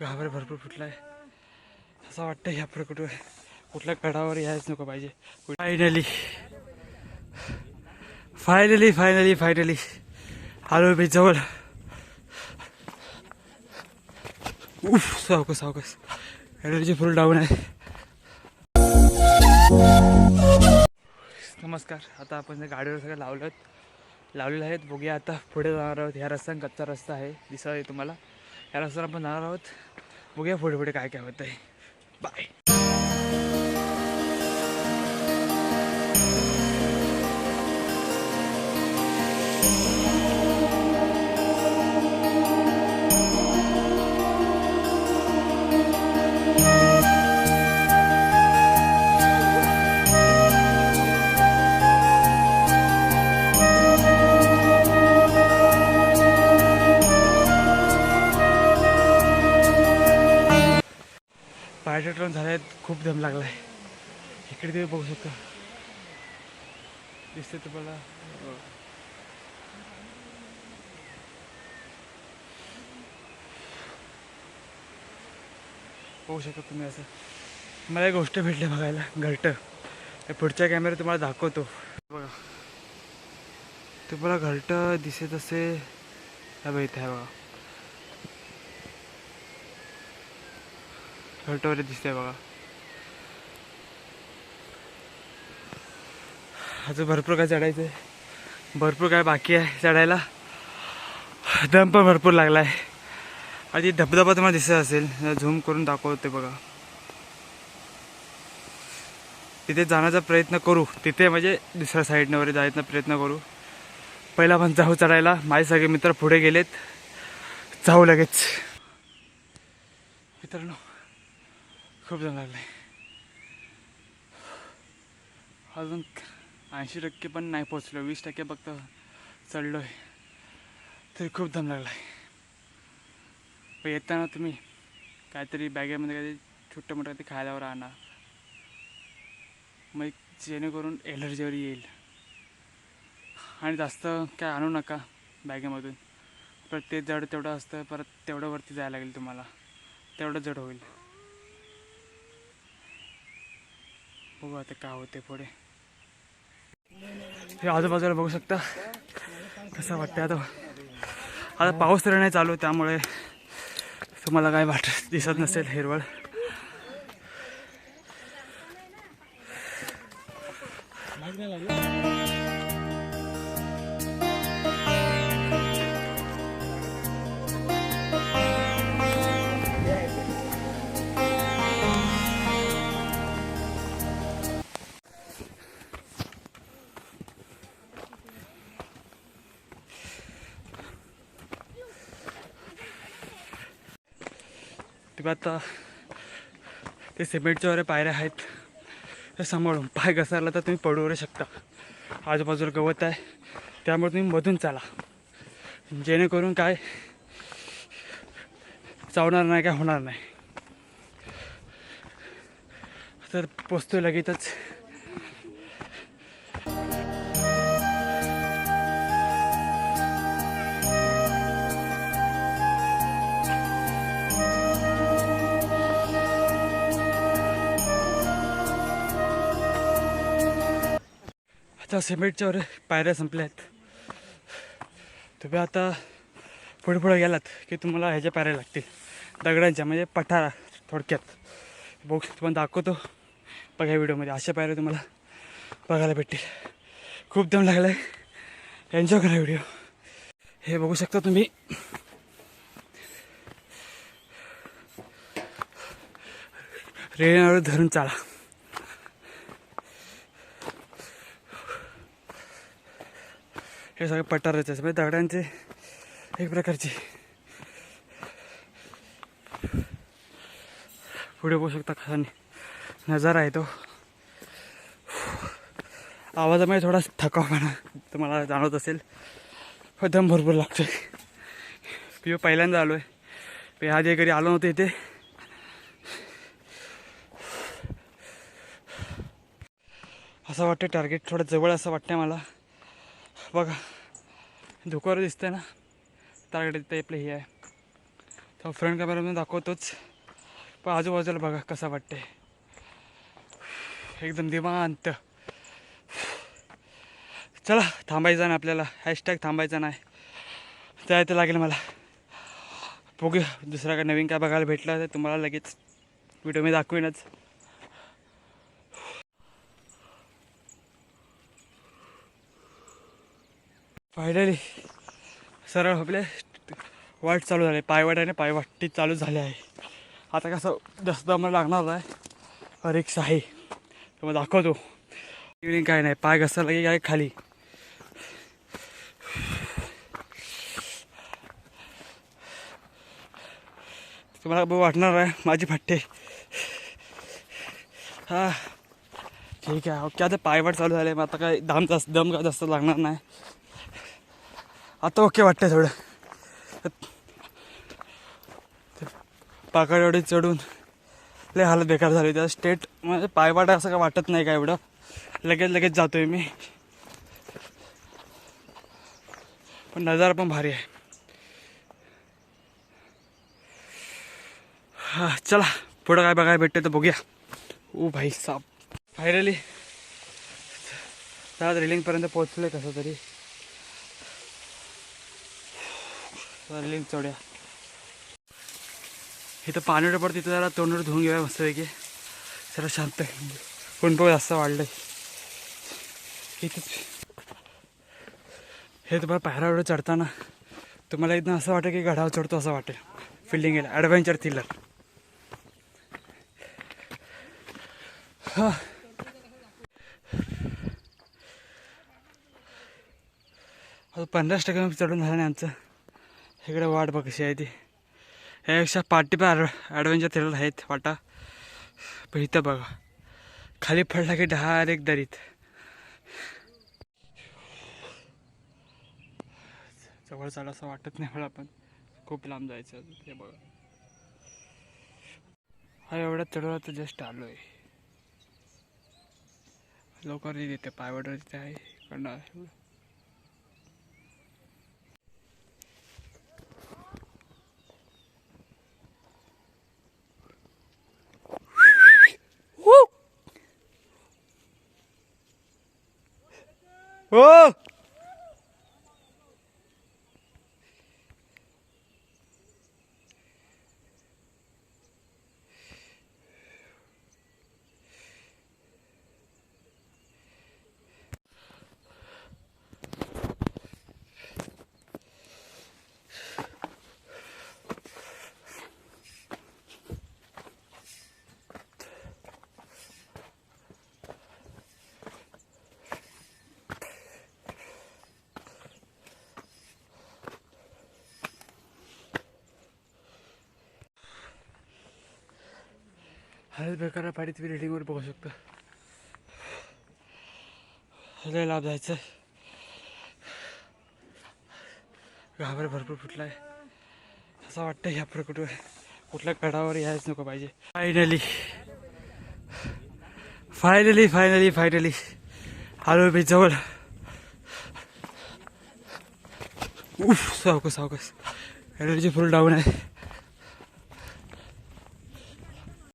घाबर भरपूर फुटला आहे असं वाटतं ह्या पुढे कुठं कुठल्या कडावर यायच नको पाहिजे. फायनली फायनली फायनली फायनली आलो मी जवळ. उफ सावकस सावकस एनर्जी फुल डाऊन आहे. नमस्कार. आता आपण गाडीवर सगळं लावलं लावलेले आहेत. बघूया आता पुढे जाणार आहोत. ह्या रस्ता कच्चा रस्ता आहे. दिसत आहे तुम्हाला. ह्या रस्त्यावर आपण जाणार आहोत. बघूया पुढे पुढे काय काय होत आहे बाय खूप दम लागला आहे इकडे तुम्ही बघू शकता. दिसते तुम्हाला. अं, बघू शकता तुम्ही असं. मला एक गोष्ट भेटली बघायला घरटं. पुढच्या कॅमेरा तुम्हाला दाखवतो. बघा. तुम्हाला घरटं दिसत असे हा बघ इथे आहे बघा. घरट वगैरे दिसतंय बघा. अजून भरपूर काय चढायचं आहे भरपूर काय बाकी आहे चढायला. दम पण भरपूर लागला आहे आधी धबधबा तुम्हाला दिसत असेल. झूम करून दाखवते बघा. तिथे जाण्याचा प्रयत्न करू. तिथे म्हणजे दुसऱ्या साईडनं वगैरे जायचा प्रयत्न करू. पहिला पण जाऊ चढायला. माझे सगळे मित्र पुढे गेलेत. जाऊ लगेच. मित्रांनो खूप जण लागले. अजून ऐंशी टक्के पण नाही पोचलो वीस टक्के फक्त चढलो आहे तरी खूप दम लागला आहे पण येताना तुम्ही काहीतरी बॅगेमध्ये काहीतरी छोटं मोठं काहीतरी खायलावर आणा मग जेणेकरून एलर्जीवर येईल. आणि जास्त काय आणू नका बॅगेमधून. परत ते जड तेवढं असतं परत तेवढं वरती जायला लागेल तुम्हाला. तेवढं जड होईल. बघू आता काय होते पुढे. हे आजूबाजूला बघू शकता. कसं वाटतं आता. आता पाऊस तर नाही चालू त्यामुळे तुम्हाला काय वाट दिसत नसेल हिरवळ. किंवा आता ते सिमेंटच्या वगैरे पायऱ्या आहेत. ते सांभाळून पाय घसरला तर तुम्ही पडू वगैरे शकता. आजूबाजूला गवत आहे. त्यामुळे तुम्ही मधून चाला. जेणेकरून काय चावणार नाही काय होणार नाही. तर पोचतो लगेचच. आता सिमेंटच्यावर पायऱ्या संपल्या आहेत तुम्ही आता पुढे पुढे गेलात की तुम्हाला ह्याच्या पायऱ्या लागतील. दगडांच्या म्हणजे पठारा थोडक्यात. बघू तुम्हाला दाखवतो. बघा व्हिडिओमध्ये. अशा पायऱ्या तुम्हाला बघायला भेटतील. खूप दम लागला आहे एन्जॉय करा व्हिडिओ. हे बघू शकता तुम्ही. रेणावर धरून चाला. हे सगळे पठाराचे सगळे दगडांचे एक प्रकारचे. पुढे बघू शकता कसा नजारा आहे तो. आवाजामुळे थोडा थकावपणा तुम्हाला जाणवत असेल. हो, दम भरपूर लागतोय. पिओ पहिल्यांदा आलो आहे पे आधी घरी आलो नव्हतो इथे. असं वाटतं टार्गेट थोडं जवळ असं वाटतं मला. बघा धुकावर दिसतंय ना. त्याकडे तिथे आपलं हे आहे. तर फ्रंट कॅमेरामधून दाखवतोच. पण आजूबाजूला बघा कसं वाटते एकदम निवांत चला थांबायचं नाही आपल्याला. हॅशटॅग थांबायचा नाही. त्या इथे लागेल मला. बघूया दुसरा काय नवीन काय बघायला भेटलं तर तुम्हाला लगेच. व्हिडिओ मी दाखवीनच. फायनली सरळ आपले वाट चालू झाले. पायवाट आणि पायवाटी चालू झाली आहे. आता कसं जास्त आम्हाला लागणार आहे. रिक्स आहे. तर मग दाखवतो. इव्हनिंग काय नाही पाय घसरला की काय खाली. तुम्हाला वाटणार आहे माझी फट्टे. हा. ठीक आहे ओके आता पायवाट चालू झाले मग आता काय दाम जास्त दम काय जास्त लागणार नाही. आता ओके वाटतंय थोडं. पाकडवाडी चढून लय हालत बेकार झाली त्या स्टेट म्हणजे पायवाटा असं काय वाटत नाही का एवढं? लगेच लगेच जातोय मी. पण नजारा पण भारी आहे. हा चला पुढं काय बघायला भेटते तर बघूया. ओ भाई साप. फायनली त्या रेलिंगपर्यंत पोहोचले कसं तरी. रेलिंग चढ्या. इथं पाणी पडतं तिथं जरा तोंडवर धुवून घेऊया मस्तपैकी जरा शांत कोण पण जास्त आहे इथं हे तुम्हाला पायऱ्यावर चढताना तुम्हाला एकदम असं वाटेल की गडावर चढतो असं वाटेल. फिल्डिंग गेला ॲडव्हेंचर थ्रिलर आता पन्नास टक्के चढून झालं नाही आमचं. इकडे वाट बघ कशी आहे ती. यापेक्षा पार्टी पण ॲडव्हेंचर थ्रिलर आहेत वाटा. पण इथं बघा. खाली पडला की डायरेक्ट दरीत. जवळ चालू असं वाटत नाही मला पण. खूप लांब जायचं ते बघा. हा एवढा चढवला तर जस्ट आलो आहे लवकर देते पायवडर तिथे आहे इकडनं आहे. हो हाच बेकार पाडी तुम्ही रेडिंगवर बघू शकता. लय लाभ जायचं. घाबर भरपूर फुटला आहे असं वाटतं ह्या प्रकट कुठल्या गडावर यायच नको पाहिजे. फायनली फायनली फायनली फायनली आलो मी जवळ. उफ सावकस सावकस एनर्जी फुल डाऊन आहे.